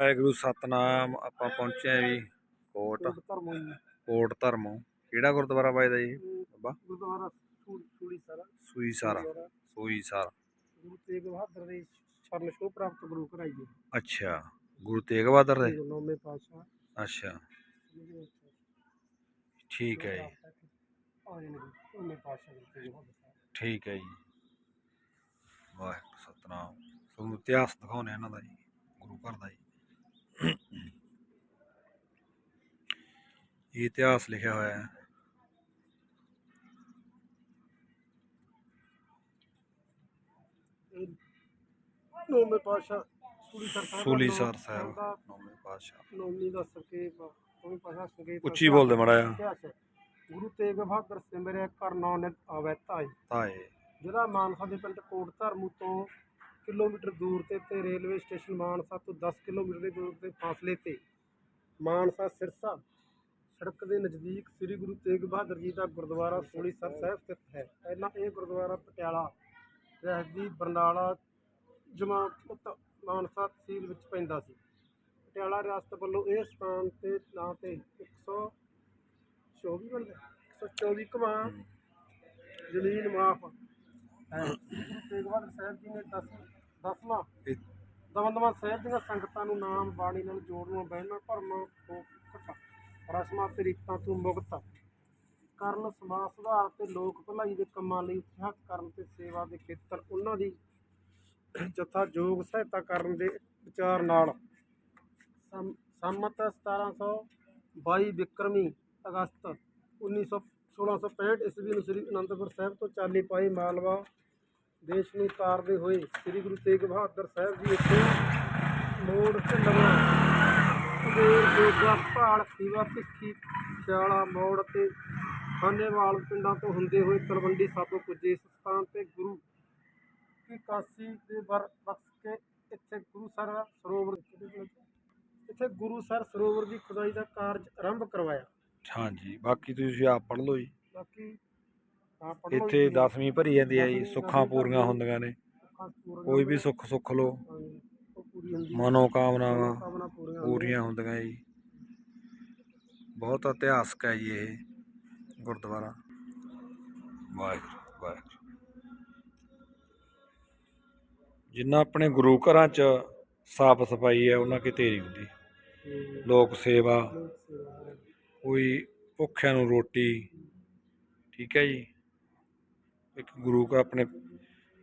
ਵਾਹਿਗੁਰੂ ਸਤਨਾਮ। ਆਪਾਂ ਪਹੁੰਚੇ ਆ ਜੀ ਕੋਟ। ਕੋਟ ਧਰਮੋਂ ਕਿਹੜਾ ਗੁਰਦੁਆਰਾ ਵੱਜਦਾ ਜੀ ਬਾਬਾ? ਗੁਰਦੁਆਰਾ ਸਾਰਾ ਸੂਈ ਸਾਰਾ ਗੁਰਦੁਆਰਾ ਸੂਈ ਸਾਰਾ ਗੁਰੂ ਤੇਗ ਬਹਾਦਰ ਦੇ ਸ਼ਰਨ ਛੋਹ ਪ੍ਰਾਪਤ ਗੁਰੂ ਘਰਾਈ ਜੀ ਅੱਛਾ। ਗੁਰੂ ਤੇਗ ਬਹਾਦਰ ਦੇ? ਨੌਵੇਂ ਪਾਤਸ਼ਾਹ। ਅੱਛਾ। ਜਿਹਦੇ ਵਿੱਚ ਠੀਕ ਹੈ ਜੀ। ਠੀਕ ਹੈ ਜੀ। ਵਾਹਿਗੁਰੂ ਸਤਨਾਮ। ਤੁਹਾਨੂੰ ਇਤਿਹਾਸ ਦਿਖਾਉਣੇ ਇਹਨਾਂ ਦਾ ਜੀ ਗੁਰੂ ਘਰ ਦਾ ਜੀ। ਇਹ ਇਤਿਹਾਸ ਲਿਖਿਆ ਹੋਇਆ ਹੈ। ਨੌਵੇਂ ਸਾਹਿਬ ਸੂਲੀਸਰ ਸਾਹਿਬ। ਨੌਵੇਂ ਪਾਤਸ਼ਾਹ। ਨੌਵੀਂ ਦਾ ਸੰਕੇਤ ਨੌਵੇਂ ਪਾਤਸ਼ਾਹ ਸੰਕੇਤ ਉੱਚੀ ਬੋਲਦੇ ਮਾੜਾ ਹੈ। ਗੁਰੂ ਤੇਗ ਬਹਾਦਰ ਸਿਮਰਿਆ ਕਰ ਨੌ ਨਿਤ ਆਵੈ ਧਾਈ ਤਾਏ। ਜਿਹੜਾ ਮਾਨਸਾ ਦੇ ਪਿੰਡ ਕੋਟ ਧਰਮੂ ਤੋਂ ਕਿਲੋਮੀਟਰ ਦੂਰ ਤੇ ਤੇ ਰੇਲਵੇ ਸਟੇਸ਼ਨ ਮਾਨਸਾ ਤੋਂ 10 ਕਿਲੋਮੀਟਰ ਦੇ ਦੂਰ ਤੇ ਫਾਸਲੇ ਤੇ ਮਾਨਸਾ ਸਿਰਸਾ ਸੜਕ ਦੇ ਨਜ਼ਦੀਕ ਸ੍ਰੀ ਗੁਰੂ ਤੇਗ ਬਹਾਦਰ ਜੀ ਦਾ ਗੁਰਦੁਆਰਾ ਸੋਲੀਸਰ ਸਾਹਿਬ ਸਥਿਤ ਹੈ। ਪਹਿਲਾਂ ਇਹ ਗੁਰਦੁਆਰਾ ਪਟਿਆਲਾ ਰਹਿਦੀ ਬਰਨਾਲਾ ਜਮਾਤ ਮਾਨਸਾ ਤਹਿਸੀਲ ਵਿੱਚ ਪੈਂਦਾ ਸੀ। ਪਟਿਆਲਾ ਰਿਆਸਤ ਵੱਲੋਂ ਇਹ ਸਥਾਨ ਤੇ ਨਾਂ ਤੇ 124 ਬੰਦੇ 124 ਕਮਾ ਜ਼ਮੀਨ ਮਾਫ ਹੈ। ਗੁਰੂ ਤੇਗ ਬਹਾਦਰ ਸਾਹਿਬ ਜੀ ਨੇ ਦਸ ਦਸਵਾਂ ਦਮਦਮਾ ਸਾਹਿਬ ਦੀਆਂ ਸੰਗਤਾਂ ਨੂੰ ਨਾਮ ਬਾਣੀ ਨਾਲ ਜੋੜਨਾ ਬਹਿਣਾ ਭਰਨਾ ਤੋਂ ਘਟਾ ਰਸਮਾਂ ਤੇ ਰੀਤਾਂ ਤੋਂ ਮੁਕਤ। ਕਰਨ, ਸਮਾਜ ਸੁਧਾਰ ਤੇ ਲੋਕ ਭਲਾਈ ਦੇ ਕੰਮਾਂ ਲਈ ਉਤਸ਼ਾਹਤ ਕਰਨ ਤੇ ਸੇਵਾ ਦੇ ਖੇਤਰ, ਉਹਨਾਂ ਦੀ ਜਥਾ ਯੋਗ ਸਹਾਇਤਾ ਕਰਨ ਦੇ ਵਿਚਾਰ ਨਾਲ। ਸੰ- ਸੰਮਤ 1722 ਵਿਕਰਮੀ ਅਗਸਤ 1900 1665 ਈਸਵੀ ਨੂੰ ਸ੍ਰੀ ਅਨੰਦਪੁਰ ਸਾਹਿਬ ਤੋਂ ਚਾਲੀ ਪਾਈ ਮਾਲਵਾ ਦੇਸ਼ ਨੂੰ ਤਾਰਦੇ ਹੋਏ ਸ੍ਰੀ ਗੁਰੂ ਤੇਗ ਬਹਾਦਰ ਸਾਹਿਬ ਜੀ ਇੱਥੇ ਮੋੜ ਢੱਲਵਾ ਜੋਗਾ ਭਾਲ ਖੀਵਾ ਭਿੱਖੀ ਸਿਆਲਾ ਮੋੜ ਤੇ ਖਾਨੇਵਾਲ ਪਿੰਡਾਂ ਤੋਂ ਹੁੰਦੇ ਹੋਏ ਤਲਵੰਡੀ ਸਾਬੋ ਪੁੱਜੇ। ਇਸ ਸਥਾਨ ਤੇ ਗੁਰੂ ਕੀ ਕਾਸੀ ਦੇ ਵਰ ਬਖਸ਼ ਕੇ ਇੱਥੇ ਗੁਰੂ ਸਰ ਸਰੋਵਰ ਇੱਥੇ ਗੁਰੂ ਸਰ ਸਰੋਵਰ ਦੀ ਖੁਦਾਈ ਦਾ ਕਾਰਜ ਆਰੰਭ ਕਰਵਾਇਆ। ਹਾਂਜੀ ਬਾਕੀ ਤੁਸੀਂ ਆਪ ਪੜ੍ਹ ਲਓ ਜੀ। ਬਾਕੀ ਆਹ ਪੜ੍ਹ ਲਓ ਇੱਥੇ ਜੀ। ਦਸਵੀਂ ਭਰੀ ਜਾਂਦੀ ਹੈ ਜੀ ਸੁੱਖਾਂ ਪੂਰੀਆਂ ਹੁੰਦੀਆਂ ਨੇ। ਸੁੱਖਾਂ ਪੂਰੀਆਂ ਕੋਈ ਵੀ ਸੁੱਖ ਸੁੱਖ ਲਓ। ਹਾਂਜੀ, ਉਹ ਪੂਰੀ ਹੁੰਦੀ ਹੈ। ਮਨੋ ਕਾਮਨਾਵਾਂ ਕਾਮਨਾ ਪੂਰੀਆਂ ਪੂਰੀਆਂ ਹੁੰਦੀਆਂ ਜੀ। ਬਹੁਤ ਇਤਿਹਾਸਕ ਹੈ ਜੀ ਇਹ ਗੁਰਦੁਆਰਾ ਵਾਹਿਗੁਰੂ ਵਾਹਿਗੁਰੂ ਜਿੰਨਾ ਆਪਣੇ ਗੁਰੂ ਘਰਾਂ 'ਚ ਸਾਫ਼ ਸਫ਼ਾਈ ਹੈ ਉਹਨਾਂ ਕਿਤੇ ਨਹੀਂ ਹੁੰਦੀ। ਲੋਕ ਸੇਵਾ। ਕੋਈ ਭੁੱਖਿਆਂ ਨੂੰ ਰੋਟੀ ਠੀਕ ਹੈ ਜੀ ਇੱਕ ਗੁਰੂ ਕਾ ਆਪਣੇ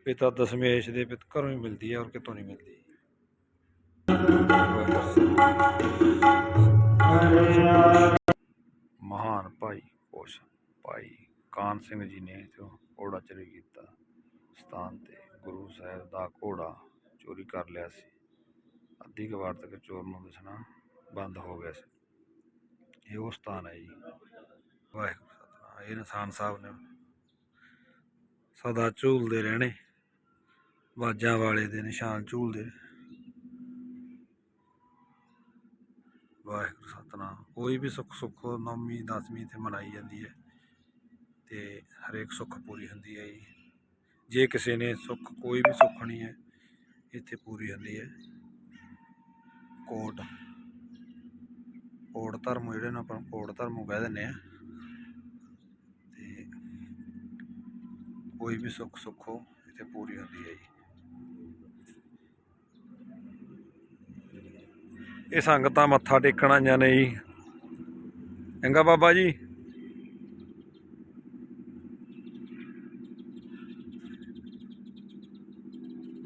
ਪਿਤਾ ਦਸ਼ਮੇਸ਼ ਦੇ ਪਿਤ ਘਰੋਂ ਹੀ ਮਿਲਦੀ ਹੈ ਔਰ ਕਿਤੋਂ ਨਹੀਂ ਮਿਲਦੀ ਕੋਸ਼ ਭਾਈ ਕਾਨ ਸਿੰਘ ਜੀ ਨੇ ਜੋ ਘੋੜਾ ਚੋਰੀ ਕੀਤਾ, ਸਥਾਨ ਤੇ ਗੁਰੂ ਸਾਹਿਬ ਦਾ ਘੋੜਾ ਚੋਰੀ ਕਰ ਲਿਆ ਸੀ। ਅੱਧੀ ਕਵਾਰ ਤੱਕ ਚੋਰ ਨੂੰ ਦਿਸਣਾ ਬੰਦ ਹੋ ਗਿਆ ਸੀ। ਇਹ ਉਹ ਸਥਾਨ ਹੈ ਜੀ। ਵਾਹਿਗੁਰੂ ਸਤਨਾਮ ਇਹ ਨਿਸ਼ਾਨ ਸਾਹਿਬ ਨੇ ਸਦਾ ਝੂਲਦੇ ਰਹਿਣੇ ਬਾਜਾਂ ਵਾਲੇ ਦੇ ਨਿਸ਼ਾਨ ਝੂਲਦੇ ਵਾਹਿਗੁਰੂ ਸਤਨਾਮ। ਕੋਈ ਵੀ ਸੁੱਖ ਸੁੱਖ ਨੌਵੀਂ, ਦਸਵੀਂ ਤੇ ਮਨਾਈ ਜਾਂਦੀ ਹੈ। ਤੇ ਹਰੇਕ ਸੁੱਖ ਪੂਰੀ ਹੁੰਦੀ ਹੈ ਜੀ। ਜੇ ਕਿਸੇ ਨੇ ਸੁੱਖ, ਕੋਈ ਵੀ ਸੁੱਖ ਨਹੀਂ ਹੈ, ਇੱਥੇ ਪੂਰੀ ਹੁੰਦੀ ਹੈ। ਕੋਟ। ਕੋਟ ਧਰਮ ਜਿਹੜੇ ਨੂੰ ਆਪਾਂ ਕੋਟ ਧਰਮ ਕਹਿ ਦਿੰਦੇ ਆ ਤੇ ਕੋਈ ਵੀ ਸੁੱਖ, ਸੁੱਖੋ ਇੱਥੇ ਪੂਰੀ ਹੁੰਦੀ ਹੈ ਜੀ। ਇਹ ਸੰਗਤਾਂ ਮੱਥਾ ਟੇਕਣ ਆਈਆਂ ਨੇ ਜੀ। ਚੰਗਾ ਬਾਬਾ ਜੀ।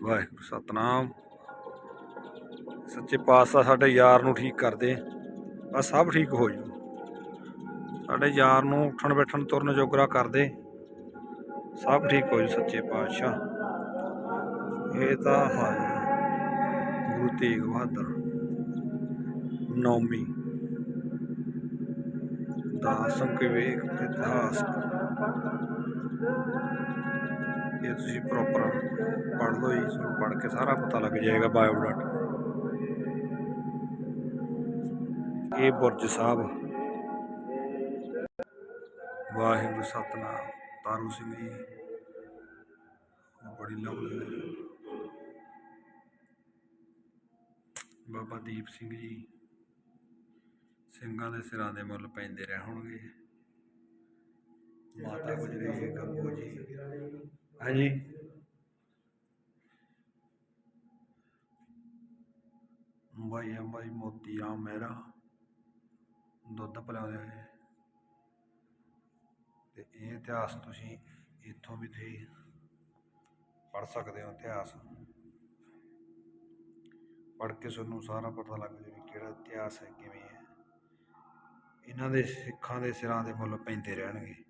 ਵਾਹਿਗੁਰੂ, ਸਤਨਾਮ। ਸੱਚੇ ਪਾਤਸ਼ਾਹ ਸਾਡੇ ਯਾਰ ਨੂੰ ਠੀਕ ਕਰਦੇ ਸਭ ਠੀਕ ਹੋ ਜੂ। ਸਾਡੇ ਯਾਰ ਨੂੰ ਉੱਠਣ ਬੈਠਣ, ਤੁਰਨ ਜੋਗਰਾ ਕਰਦੇ ਸਭ ਠੀਕ ਹੋ ਜੂ ਸੱਚੇ ਪਾਤਸ਼ਾਹ। ਇਹ ਤਾਂ ਹੈ। ਗੁਰੂ ਤੇਗ ਬਹਾਦਰ ਨੌਮੀ ਦਾ ਸੰਖੇਪ ਇਤਿਹਾਸ। ਇਹ ਤੁਸੀਂ ਪ੍ਰੋਪਰ ਪੜ੍ਹ ਲਓ ਜੀ, ਤੁਹਾਨੂੰ ਪੜ੍ਹ ਕੇ ਸਾਰਾ ਪਤਾ ਲੱਗ ਜਾਏਗਾ ਬਾਇਓਡਾਟਾ ਇਹ ਬੁਰਜ ਸਾਹਿਬ। ਵਾਹਿਗੁਰੂ, ਸਤਨਾਮ। ਤਾਰੂ ਸਿੰਘ ਜੀ, ਬੜੀ ਲੰਬੀ ਬਾਬਾ ਦੀਪ ਸਿੰਘ ਜੀ, ਸਿੰਘਾਂ ਦੇ ਸਿਰਾਂ ਦੇ ਮੁੱਲ ਪੈਂਦੇ ਰਹਿਣਗੇ। ਹੋਣਗੇ ਮਾਤਾ ਗੁਜਰੀ ਗੱਗੂ ਜੀ। ਹਾਂਜੀ। ਬਾਈ ਬਾਈ ਮੋਤੀ, ਆ ਮੇਰਾ। ਦੁੱਧ ਪਿਲਾਉਂਦੇ ਹੋਏ ਤੇ ਇਹ ਇਤਿਹਾਸ ਤੁਸੀਂ ਇੱਥੋਂ ਵੀ ਤੁਸੀਂ ਪੜ ਸਕਦੇ ਹੋ ਇਤਿਹਾਸ। ਪੜ ਕੇ ਤੁਹਾਨੂੰ ਸਾਰਾ ਪਤਾ ਲੱਗ ਜਾਵੇ ਵੀ ਕਿਹੜਾ ਇਤਿਹਾਸ ਹੈ, ਕਿਵੇਂ ਹੈ। ਇਹਨਾਂ ਦੇ ਸਿੱਖਾਂ ਦੇ ਸਿਰਾਂ ਦੇ ਮੁੱਲ ਪੈਂਦੇ ਰਹਿਣਗੇ।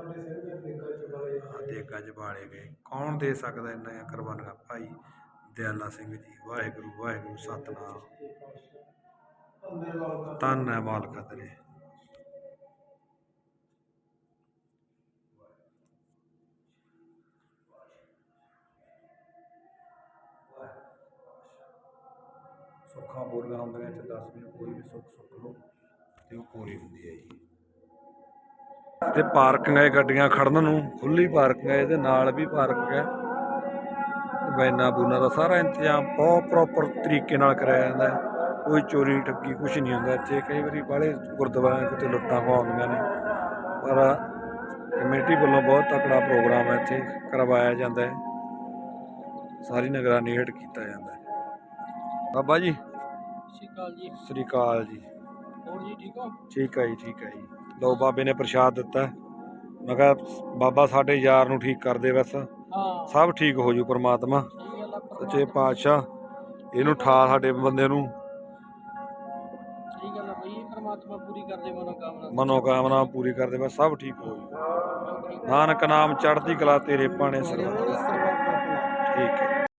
ਸਾਡੇ ਸਿੰਘ ਦੇਖਾ ਚੁਗਾਏ ਆਹ ਦੇਗਾਂ 'ਚ ਗਏ। ਕੌਣ ਦੇ ਸਕਦਾ ਇੰਨੀਆਂ ਕੁਰਬਾਨੀਆਂ? ਭਾਈ ਦਿਆਲਾ ਸਿੰਘ ਜੀ, ਵਾਹਿਗੁਰੂ ਵਾਹਿਗੁਰੂ, ਸਤਨਾਮ। ਧੰਨਵਾਦ ਧੰਨ ਹੈ ਮਾਲਕ ਤੇਰੇ। ਸੁੱਖਾਂ ਪੂਰੀਆਂ ਹੁੰਦੀਆਂ ਤੇ ਦਸਵੀਂ ਕੋਈ ਵੀ ਸੁੱਖ ਸੁੱਖ ਲੋ ਤੇ ਉਹ ਪੂਰੀ ਹੁੰਦੀ ਹੈ ਜੀ। ਤੇ ਪਾਰਕਿੰਗ ਹੈ ਗੱਡੀਆਂ ਖੜਨ ਨੂੰ ਖੁੱਲੀ ਪਾਰਕਿੰਗ ਹੈ ਇਹਦੇ ਨਾਲ ਵੀ ਪਾਰਕਿੰਗ ਹੈ। ਬੈਨਾ ਬੂਨਾ ਦਾ ਸਾਰਾ ਇੰਤਜ਼ਾਮ ਬਹੁਤ ਪ੍ਰੋਪਰ ਤਰੀਕੇ ਨਾਲ ਕਰਾਇਆ ਜਾਂਦਾ ਹੈ। ਕੋਈ ਚੋਰੀ ਠੱਗੀ ਕੁਝ ਨਹੀਂ ਹੁੰਦਾ ਇੱਥੇ। ਕਈ ਵਾਰੀ ਬਾਹਲੇ ਗੁਰਦੁਆਰਿਆਂ ਕਿਤੇ ਲੁੱਟਾਂ ਖਵਾਉਂਦੀਆਂ ਨੇ। ਪਰ ਕਮੇਟੀ ਵੱਲੋਂ ਬਹੁਤ ਤਕੜਾ ਪ੍ਰੋਗਰਾਮ ਹੈ ਇੱਥੇ ਕਰਵਾਇਆ ਜਾਂਦਾ ਹੈ। ਸਾਰੀ ਨਿਗਰਾਨੀ ਹੇਠ ਕੀਤਾ ਜਾਂਦਾ ਹੈ। ਬਾਬਾ ਜੀ। ਸ਼੍ਰੀ ਅਕਾਲ ਜੀ। ਸ੍ਰੀ ਅਕਾਲ ਜੀ। ਹੋਰ ਜੀ ਠੀਕ ਹੋ? ਠੀਕ ਹੈ ਜੀ ਠੀਕ ਹੈ ਜੀ। ਲਓ ਬਾਬੇ ਨੇ ਪ੍ਰਸ਼ਾਦ ਦਿੱਤਾ। ਮੈਂ ਕਿਹਾ ਬਾਬਾ ਸਾਡੇ ਯਾਰ ਨੂੰ ਠੀਕ ਕਰ ਦੇ ਬਸ। ਸਭ ਠੀਕ ਹੋ ਜੂ ਪ੍ਰਮਾਤਮਾ। ਸੱਚੇ ਪਾਤਸ਼ਾਹ ਇਹਨੂੰ ਠਾ ਸਾਡੇ ਬੰਦੇ ਨੂੰ। ਸਹੀ ਗੱਲ ਆ ਬਈ ਪਰਮਾਤਮਾ ਪੂਰੀ ਕਰਦੇ ਮਨੋਕਾਮਨਾ। ਮਨੋਕਾਮਨਾ ਪੂਰੀ ਕਰ ਦੇ ਬਸ ਸਭ ਠੀਕ ਹੋ ਜੂ। ਨਾਨਕ ਨਾਮ ਚੜ੍ਹਦੀ ਕਲਾ ਤੇਰੇ ਪਾਣੇ ਸਰਬੱਤ ਠੀਕ ਹੈ।